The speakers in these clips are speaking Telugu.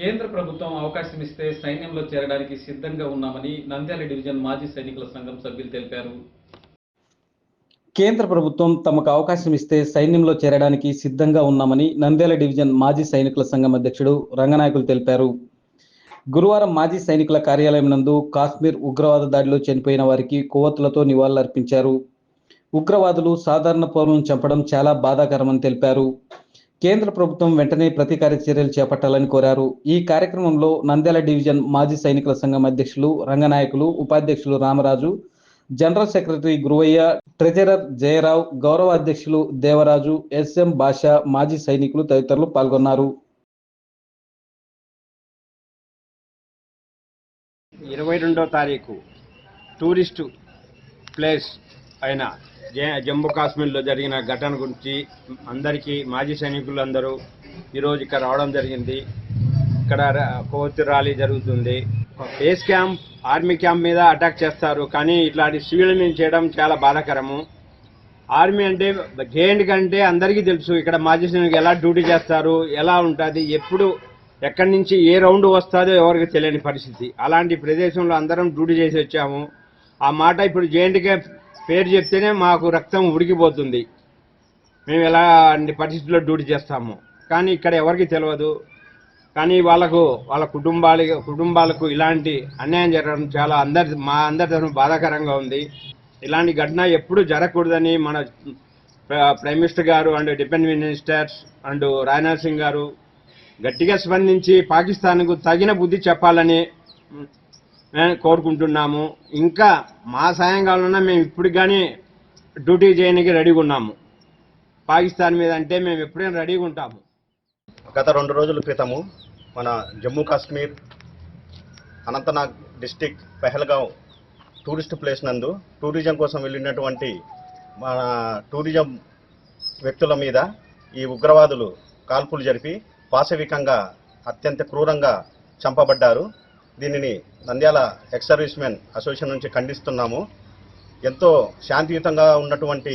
కేంద్ర ప్రభుత్వం అవకాశం ఇస్తే సైన్యంలో చేరడానికి సిద్ధంగా ఉన్నామని నంద్యాల డివిజన్ మాజీ సైనికుల సంఘం సభ్యులు తెలిపారు. కేంద్ర ప్రభుత్వం తమకు అవకాశం ఇస్తే సైన్యంలో చేరడానికి సిద్ధంగా ఉన్నామని నంద్యాల డివిజన్ మాజీ సైనికుల సంఘం అధ్యక్షుడు రంగనాయకులు తెలిపారు. గురువారం మాజీ సైనికుల కార్యాలయం నందు కాశ్మీర్ ఉగ్రవాద దాడిలో చనిపోయిన వారికి కొవ్వొత్తులతో నివాళులర్పించారు. ఉగ్రవాదులు సాధారణ పౌరులను చంపడం చాలా బాధాకరమని తెలిపారు. కేంద్ర ప్రభుత్వం వెంటనే ప్రతీకార చర్యలు చేపట్టాలని కోరారు. ఈ కార్యక్రమంలో నంద్యాల డివిజన్ మాజీ సైనికుల సంఘం అధ్యక్షులు రంగనాయకులు ఉపాధ్యక్షులు Ramaraju general secretary Guruvayya treasurer Jayarao గౌరవ అధ్యక్షులు దేవరాజు ఎస్ఎం బాషా మాజీ సైనికులు తదితరులు పాల్గొన్నారు. ఇరవై రెండో తారీఖు టూరిస్టు ప్లేస్ అయిన జమ్మూ కాశ్మీర్లో జరిగిన ఘటన గురించి అందరికీ మాజీ సైనికులు అందరూ ఈరోజు ఇక్కడ రావడం జరిగింది. ఇక్కడ కోతి ర్యాలీ జరుగుతుంది. బేస్ క్యాంప్ ఆర్మీ క్యాంప్ మీద అటాక్ చేస్తారు. కానీ ఇట్లాంటి సివిల్ మీద చేయడం చాలా బాధాకరము. ఆర్మీ అంటే జేఎండ్ కంటే అందరికీ తెలుసు ఇక్కడ మాజీ సైనికులు ఎలా డ్యూటీ చేస్తారు ఎలా ఉంటుంది ఎప్పుడు ఎక్కడి నుంచి ఏ రౌండ్ వస్తుందో ఎవరికి తెలియని పరిస్థితి. అలాంటి ప్రదేశంలో అందరం డ్యూటీ చేసి వచ్చాము. ఆ మాట ఇప్పుడు జేఎండ్కే పేరు చెప్తేనే మాకు రక్తం ఉడికిపోతుంది. మేము ఎలాంటి పరిస్థితుల్లో డ్యూటీ చేస్తాము. కానీ ఇక్కడ ఎవరికి తెలియదు కానీ వాళ్ళకు వాళ్ళ కుటుంబాల కుటుంబాలకు ఇలాంటి అన్యాయం జరగడం చాలా అందరి మా అందరి తరఫున బాధాకరంగా ఉంది. ఇలాంటి ఘటన ఎప్పుడు జరగకూడదని మన ప్ర- prime minister garu and defence ministers and Rajnath Singh garu గట్టిగా స్పందించి పాకిస్తాన్కు తగిన బుద్ధి చెప్పాలని కోరుకుంటున్నాము. ఇంకా మా సాయం కావాలన్నా మేము ఇప్పుడు కానీ డ్యూటీ చేయడానికి రెడీగా ఉన్నాము. పాకిస్తాన్ మీద అంటే మేము ఎప్పుడైనా రెడీగా ఉంటాము. గత రెండు రోజుల క్రితము మన Jammu Kashmir Anantnag district Pahalgam tourist place నందు టూరిజం కోసం వెళ్ళినటువంటి మన టూరిజం వ్యక్తుల మీద ఈ ఉగ్రవాదులు కాల్పులు జరిపి పాశవికంగా అత్యంత క్రూరంగా చంపబడ్డారు. దీనిని Nandyal ex service men association నుంచి ఖండిస్తున్నాము. ఎంతో శాంతియుతంగా ఉన్నటువంటి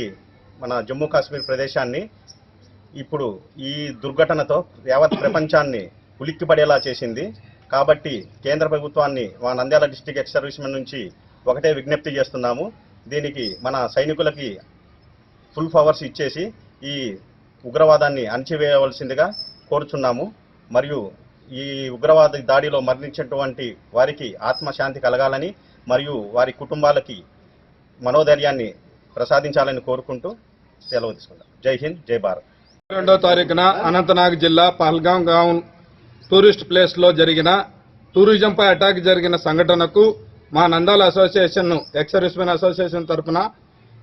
మన జమ్మూ కాశ్మీర్ ప్రదేశాన్ని ఇప్పుడు ఈ దుర్ఘటనతో యావత్ ప్రపంచాన్ని ఉలిక్కిపడేలా చేసింది. కాబట్టి కేంద్ర ప్రభుత్వాన్ని మా నంద్యాల డిస్టిక్ ఎక్స్ సర్వీస్మెన్ నుంచి ఒకటే విజ్ఞప్తి చేస్తున్నాము. దీనికి మన సైనికులకి ఫుల్ పవర్స్ ఇచ్చేసి ఈ ఉగ్రవాదాన్ని అణచివేయవలసిందిగా కోరుచున్నాము. మరియు ఈ ఉగ్రవాద దాడిలో మరణించినటువంటి వారికి ఆత్మశాంతి కలగాలని మరియు వారి కుటుంబాలకి మనోధైర్యాన్ని ప్రసాదించాలని కోరుకుంటూ సెలవు తీసుకుంటాం జై హింద్ జై భారత్. రెండో తారీఖున అనంతనాగ్ జిల్లా పహల్గాం గాం టూరిస్ట్ ప్లేస్లో జరిగిన టూరిజంపై అటాక్ జరిగిన సంఘటనకు మా Nandyala association ex servicemen association తరఫున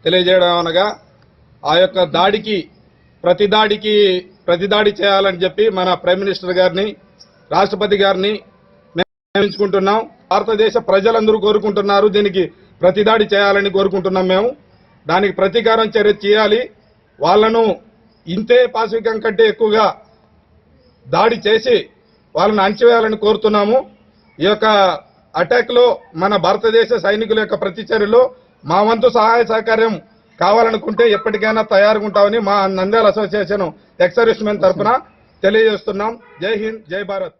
తెలియజేయడం అనగా ఆ యొక్క దాడికి ప్రతి దాడికి ప్రతి దాడి చేయాలని చెప్పి మన ప్రైమ్ మినిస్టర్ గారిని రాష్ట్రపతి గారిని నియమించుకుంటున్నాం భారతదేశ ప్రజలందరూ కోరుకుంటున్నారు. దీనికి ప్రతిదాడి చేయాలని కోరుకుంటున్నాం మేము. దానికి ప్రతీకారం చర్య చేయాలి. వాళ్ళను ఇంతే పాశవికం కంటే ఎక్కువగా దాడి చేసి వాళ్ళని అణచివేయాలని కోరుతున్నాము. ఈ యొక్క అటాక్లో మన భారతదేశ సైనికుల యొక్క ప్రతిచర్యలో మా వంతు సహాయ సహకార్యం కావాలనుకుంటే ఎప్పటికైనా తయారుగా ఉంటామని మా నంద్యాల అసోసియేషన్ ఎక్సర్విస్మెన్ తరఫున తెలియజేస్తున్నాం. జై హింద్ జై భారత్.